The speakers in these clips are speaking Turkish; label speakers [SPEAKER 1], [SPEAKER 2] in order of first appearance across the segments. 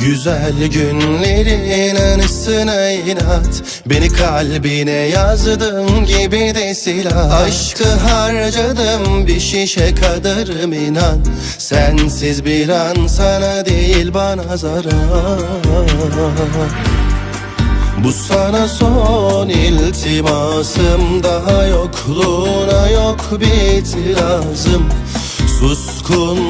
[SPEAKER 1] Güzel günlerin anısına inat. Beni kalbine yazdım gibi de silah. Aşkı harcadım bir şişe kadarım inan Sensiz bir an sana değil bana zarar. Bu sana son iltimasım. Daha yokluğuna yok bir itirazım Suskunluğumun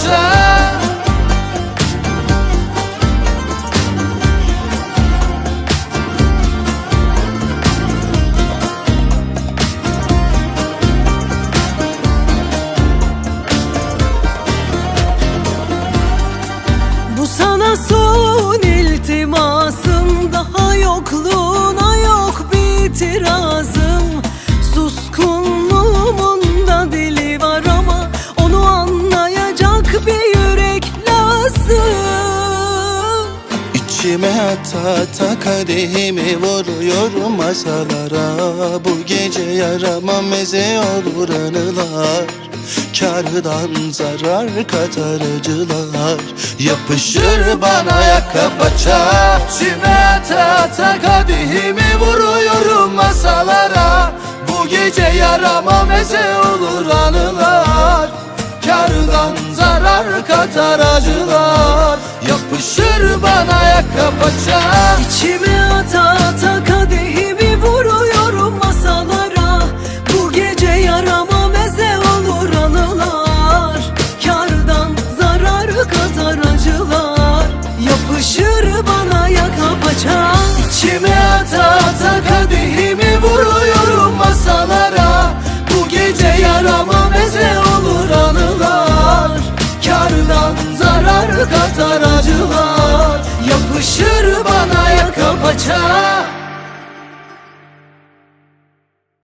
[SPEAKER 2] Bu sana son iltimasım. Daha yokluğuna yok bir itirazım
[SPEAKER 1] İçime ata ata kadehimi vuruyorum masalara. Bu gece yarama meze olur anılar. Kardan zarar katar acılar Yapışır bana yaka paça. İçime ata ata kadehimi vuruyorum masalara. Bu gece yarama meze olur anılar. Kardan zarar katar acılar Yapışır bana yaka paça.
[SPEAKER 2] İçime ata ata kadehimi vuruyorum masalara. Bu gece yarama meze olur anılar. Kardan zarar katar acılar. Yapışır bana yaka paça.
[SPEAKER 1] İçime ata ata kadehimi Yapışır bana yaka paça